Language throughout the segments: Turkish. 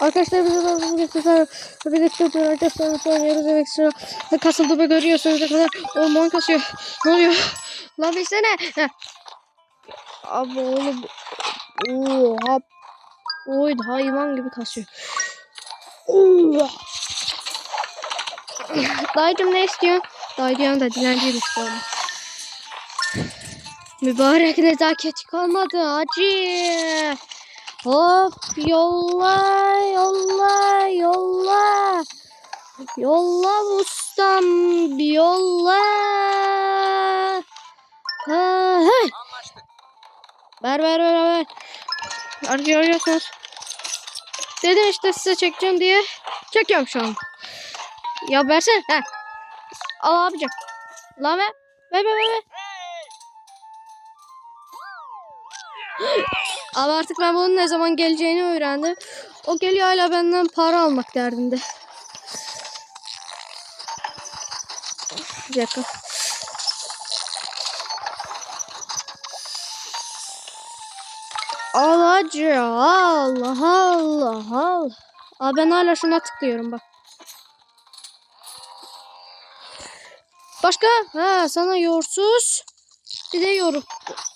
Arkadaşlar bize de bu geçti. Birlikte bir arkadaşlar oynuyoruz. Evet sıra kasıldı ve görüyorsunuz ne kadar orman kasıyor. Ne oluyor? Lan bilsene. Abi oğlum. Oha. Oy hayvan gibi kasıyor. Oo. Dayıcım ne istiyorsun? Dayı diyorum da bu arada. Mübarek nezaket kalmadı acı. Hop yolla yolla yolla. Yolla ustam yolla. Ha. Anlaştık. Ver ver ver ver. Artık görüyorsunuz. Dedim işte size çekeceğim diye. Çekiyorum şu an. Ya versene. Al abicim. La ver. Ver ver ver. ver. Abi artık ben bunun ne zaman geleceğini öğrendim. O geliyor hala benden para almak derdinde. Bir dakika. Al hacı. Allah Allah al. Abi ben hala şuna tıklıyorum bak. Başka? Ha sana yoğurtsuz. Bir de yoğurt.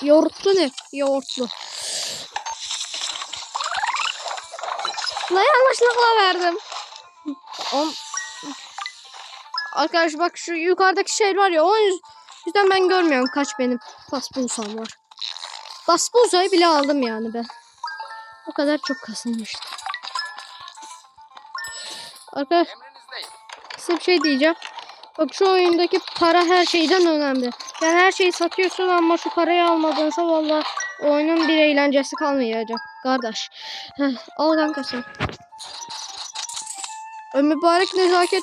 Yoğurtlu ne? Yoğurtlu. La yanlışlıkla verdim. On... Arkadaş bak şu yukarıdaki şey var ya o yüzden ben görmüyorum kaç benim paspulsam var. Paspulsayı bile aldım yani ben. O kadar çok kasılmıştı. Arkadaş size bir şey diyeceğim. Bak şu oyundaki para her şeyden önemli. Yani her şeyi satıyorsun ama şu parayı almadınsa valla oyunun bir eğlencesi kalmayacak kardeş. Heh, al kanka sen. Ö, mübarek nezaket.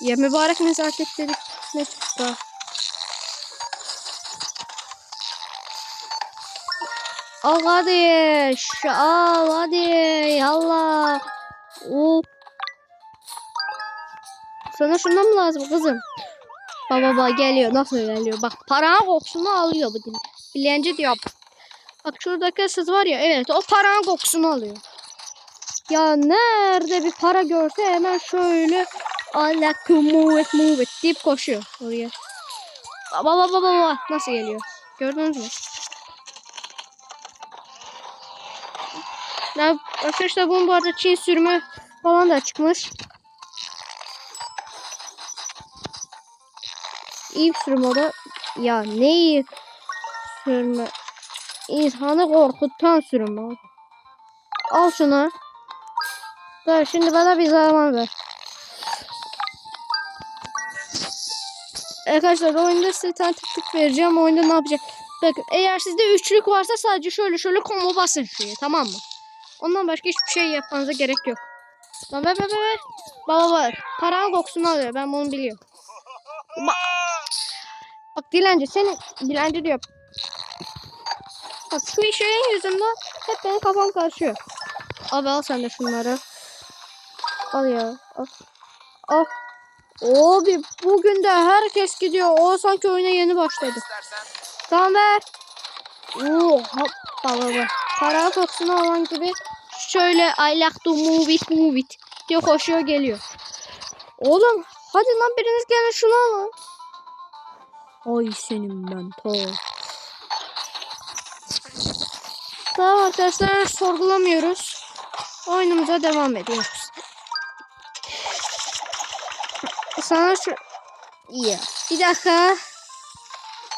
Ya mübarek nezaket dedik. Ne çıktı? Al kardeş. Al hadi. Yallah. Oo. Sana şundan mı lazım kızım? Baba baba geliyor. Nasıl geliyor? Bak paranın kokusunu alıyor bu dil. Bilenci diyor. Bak şuradaki sız var ya. Evet o paranın kokusunu alıyor. Ya nerede bir para görse hemen şöyle alaka move it move it deyip koşuyor oraya. Baba baba baba nasıl geliyor? Gördünüz mü? Ya arkadaşlar bunun bu arada Çin sürümü falan da çıkmış. İyi sürüm o da. Ya ne iyi sürümü? İnsanı korkutan sürüm abi. Al şunu. Dur şimdi bana bir zaman ver. Arkadaşlar oyunda size tane tık tık vereceğim. Oyunda ne yapacak? Bakın eğer sizde üçlük varsa sadece şöyle şöyle combo basın şuraya tamam mı? Ondan başka hiçbir şey yapmanıza gerek yok. Lan ver ver ver. ver. Baba var. Paranın kokusunu alıyor. Ben bunu biliyorum. Bak. Bak dilenci seni dilenci diyor. Bak şu şeyin yüzünden hep benim kafam karışıyor. Abi al sen de şunları. Al ya. Al. Al. Abi bugün de herkes gidiyor. O sanki oyuna yeni başladı. Tamam ver. Oo, hop, baba baba. Para kokusunu alan gibi şöyle I like to move it move it diye koşuyor geliyor. Oğlum hadi lan biriniz gelin şunu alın. Ay senin ben to. Tamam arkadaşlar sorgulamıyoruz. Oyunumuza devam ediyoruz. Sana şu... Ya. Bir dakika.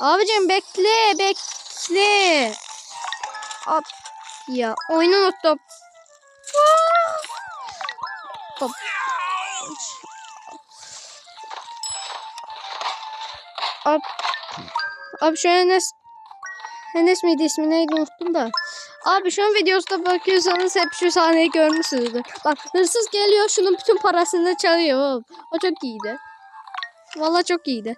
Abicim bekle bekle. Hop. Ya oyunu unuttum. Hop. Hop. Abi şu Enes Enes miydi ismi neydi unuttum da. Abi şu an videosuna bakıyorsanız hep şu sahneyi görmüşsünüzdür. Bak hırsız geliyor şunun bütün parasını çalıyor. oğlum. O çok iyiydi. Vallahi çok iyiydi.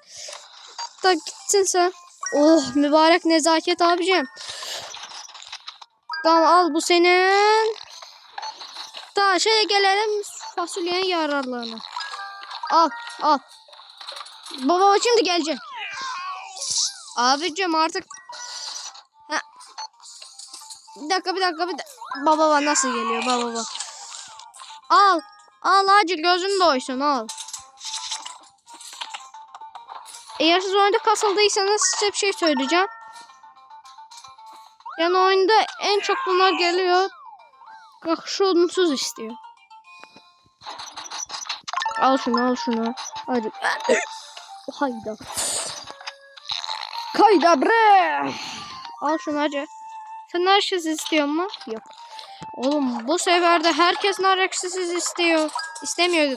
Da gitsin sen. Oh mübarek nezaket abicim. Tamam al bu senin. Daha şeye gelelim fasulyenin yararlarına. Al al. Baba şimdi gelecek. Abicim artık. Ha. Bir dakika bir dakika bir dakika. Baba baba nasıl geliyor baba baba. Al. Al acil gözün doysun al. Eğer siz oyunda kasıldıysanız size bir şey söyleyeceğim. Yani oyunda en çok bunlar geliyor. Bak şu unsuz istiyor. Al şunu al şunu. Hadi. Hayda. Kayda bre. Al şunu hacı. Sen narşız istiyor mu? Yok. Oğlum bu sefer de herkes narşız istiyor. İstemiyor.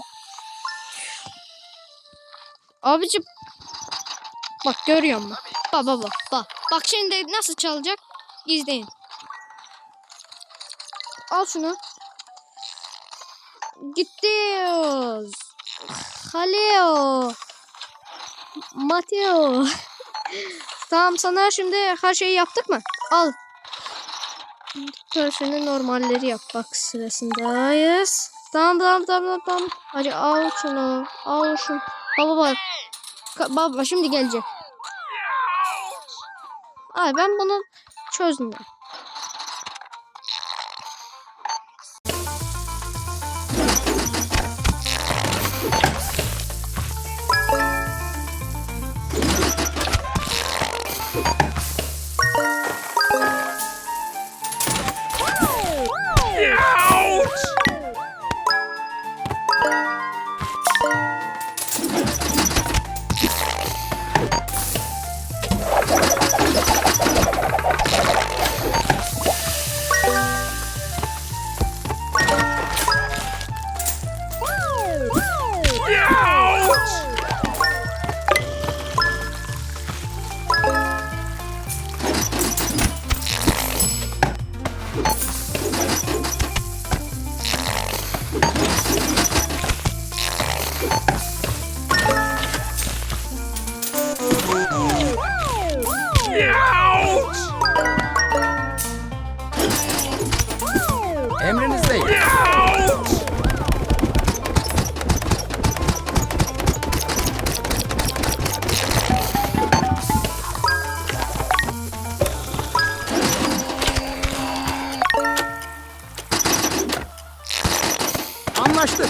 Abicim. Bak görüyor musun? Bak bak bak. Bak, bak şimdi nasıl çalacak? İzleyin. Al şunu. Gidiyoruz. Haleo. Mateo. Tamam sana şimdi her şeyi yaptık mı? Al. Şimdi normalleri yap bak sırasındayız. Tamam tamam tamam tamam. Hadi al şunu. Al şunu. Baba bak. Ka- Baba şimdi gelecek. Ay ben bunu çözdüm. Anlaştık.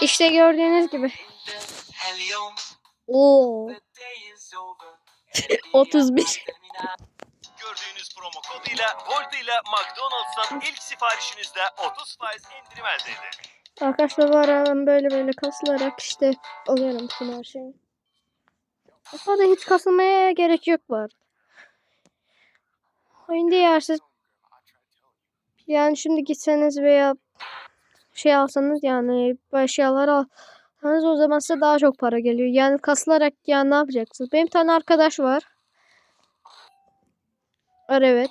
İşte gördüğünüz gibi. Oo. 31. Gördüğünüz promo koduyla Volt ile McDonald's'tan ilk siparişinizde 30 faiz indirim elde edin. Arkadaşlar ara ben böyle böyle kasılarak işte alıyorum bütün her şeyi. Aslında hiç kasılmaya gerek yok var. Oyunda yersiz. Yani şimdi gitseniz veya şey alsanız yani bu eşyaları alsanız o zaman size daha çok para geliyor. Yani kasılarak yani ne yapacaksınız? Benim tane arkadaş var. Var evet.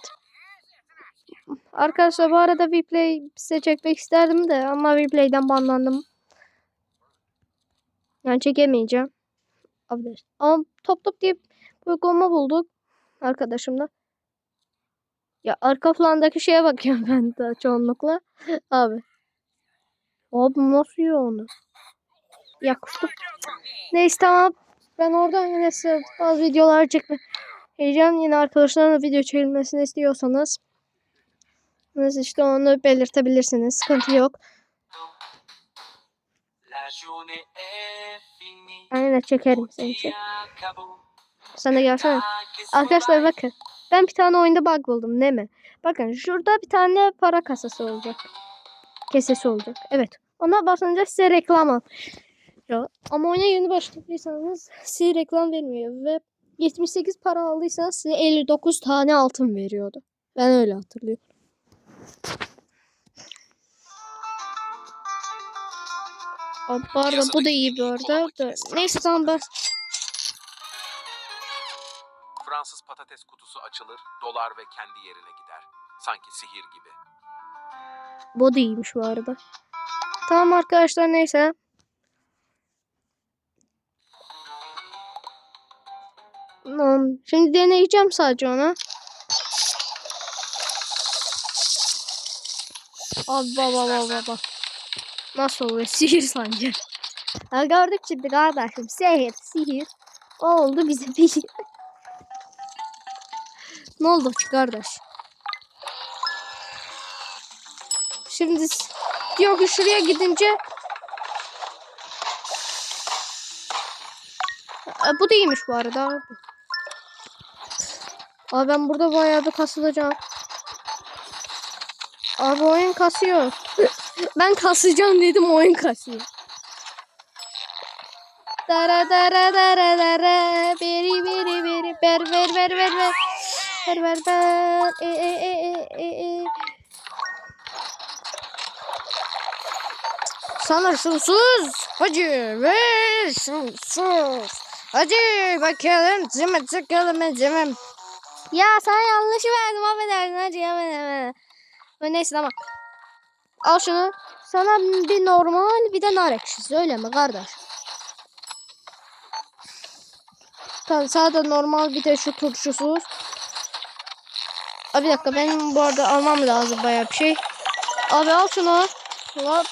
Arkadaşlar bu arada Vplay size çekmek isterdim de ama Vplay'den banlandım. Yani çekemeyeceğim. Affedersin. Ama top top diye bir uygulama bulduk arkadaşımla. Ya arka plandaki şeye bakıyorum ben daha çoğunlukla. Abi. Abi nasıl yiyor onu? Ya kustum. Neyse tamam. Ben oradan yine bazı videolar çekme. Heyecan yine arkadaşlarla video çekilmesini istiyorsanız. Siz işte onu belirtebilirsiniz. Sıkıntı yok. Yine çekerim seni için. Sen de gelsene. Arkadaşlar bakın. Ben bir tane oyunda bug buldum değil mi? Bakın şurada bir tane para kasası olacak. Kesesi olacak. Evet. Ona basınca size reklam al. Ama oyuna yeni başladıysanız size reklam vermiyor ve 78 para aldıysanız size 59 tane altın veriyordu. Ben öyle hatırlıyorum. Bu arada bu da iyi bu arada. Da- Neyse tamam ben. Fransız patates kutusu açılır, dolar ve kendi yerine gider. Sanki sihir gibi. Bu da iyiymiş bu arada. Tamam arkadaşlar neyse. Tamam. Şimdi deneyeceğim sadece ona. Abi baba baba baba. Nasıl oluyor? Sihir sanki. Ha gördük şimdi kardeşim. Sihir, sihir. O oldu bize bir. ne oldu ki kardeş? Şimdi diyor ki şuraya gidince Aa, bu da iyiymiş bu arada. Abi ben burada bayağı bir kasılacağım. Abi oyun kasıyor. ben kasacağım dedim oyun kasıyor. Dara dara dara dara. Beri beri beri ber ver ver ver ver. Ver ver ver. E e e e e e. Sana şunsuz hacı ver şunsuz hacı. Bakalım cıma çıkalım cımım ya sana yanlış verdim affedersin hacı ya ben neyse tamam al şunu sana bir normal bir de nar ekşisi öyle mi kardeş Tamam sana da normal bir de şu turşusuz. Abi bir dakika benim bu arada almam lazım bayağı bir şey. Abi al şunu. Hop.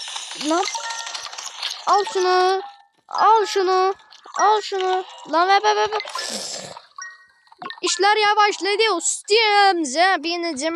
Yap? Al şunu. Al şunu. Al şunu. Lan ver ver ver. İşler yavaşladı ustam. Zebineceğim.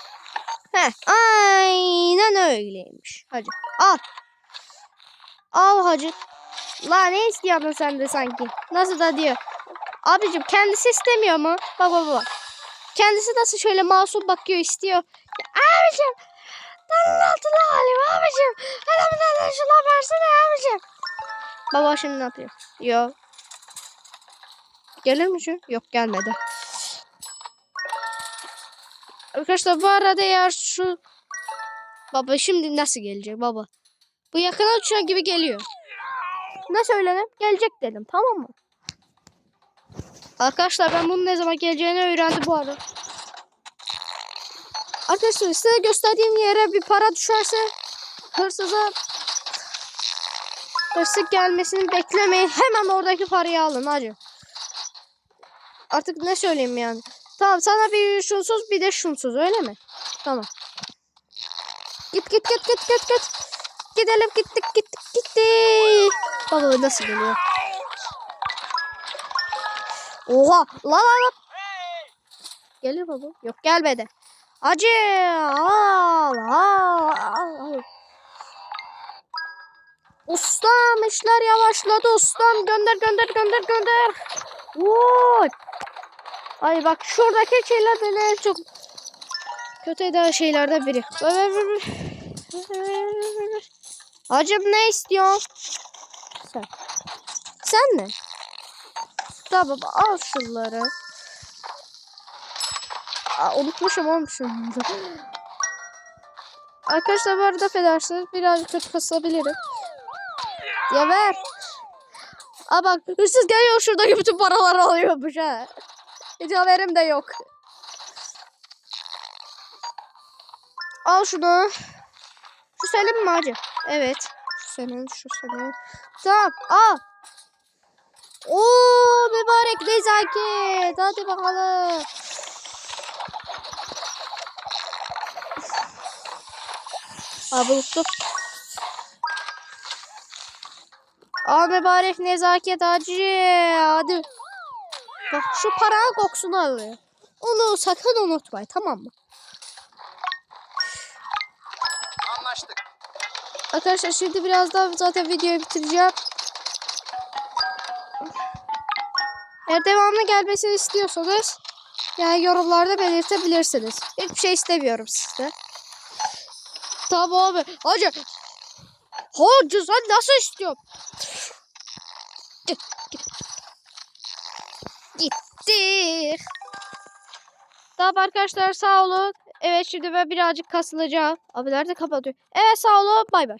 Heh, aynen öyleymiş. Hacı al. Al hacı. La ne istiyordun sen de sanki? Nasıl da diyor. Abicim kendisi istemiyor mu? Bak bak bak. Kendisi nasıl şöyle masum bakıyor istiyor. Ya abicim. Tanrı altılı halim abicim. Bir tane şuna versene abicim. Baba şimdi ne yapıyor? Yok. Gelir mi şu? Yok gelmedi. Arkadaşlar bu arada eğer şu... Baba şimdi nasıl gelecek baba? Bu yakına uçan gibi geliyor. Ne söyledim? Gelecek dedim tamam mı? Arkadaşlar ben bunun ne zaman geleceğini öğrendim bu arada. Arkadaşlar size gösterdiğim yere bir para düşerse hırsıza hırsız gelmesini beklemeyin. Hemen oradaki parayı alın hacı. Artık ne söyleyeyim yani. Tamam sana bir şunsuz bir de şunsuz öyle mi? Tamam. Git git git git git git. Gidelim gittik gittik gitti. Baba nasıl geliyor? Oha la la la. Gelir baba. Yok gelmedi. Acı. Al al al. Ustam işler yavaşladı ustam. Gönder gönder gönder gönder. Vay. Ay bak şuradaki şeyler beni en çok kötü eden şeylerden biri. Hacım ne istiyorsun? Sen. Sen ne? Tamam al şunları. Aa, unutmuşum oğlum şunları. Arkadaşlar bu arada affedersiniz biraz kötü kasabilirim. Ya ver. Aa bak hırsız geliyor şuradaki bütün paraları alıyormuş ha. Hiç haberim de yok. Al şunu. Şu senin mi hacı? Evet. Şu senin, şu senin. Tamam al. Oo mübarek nezaket. Hadi bakalım. Abi unuttum. Al mübarek nezaket hacı. Hadi. Bak şu paranın kokusunu alıyor. Onu sakın unutmayın tamam mı? Anlaştık. Arkadaşlar şimdi birazdan zaten videoyu bitireceğim. Eğer devamlı gelmesini istiyorsanız yani yorumlarda belirtebilirsiniz. Hiçbir şey istemiyorum sizde. Tamam abi. Hacı. Hacı sen nasıl istiyorsun? Git, git. Gitti. Tamam arkadaşlar sağ olun. Evet şimdi ben birazcık kasılacağım. Abiler de kapatıyor. Evet sağ olun. Bay bay.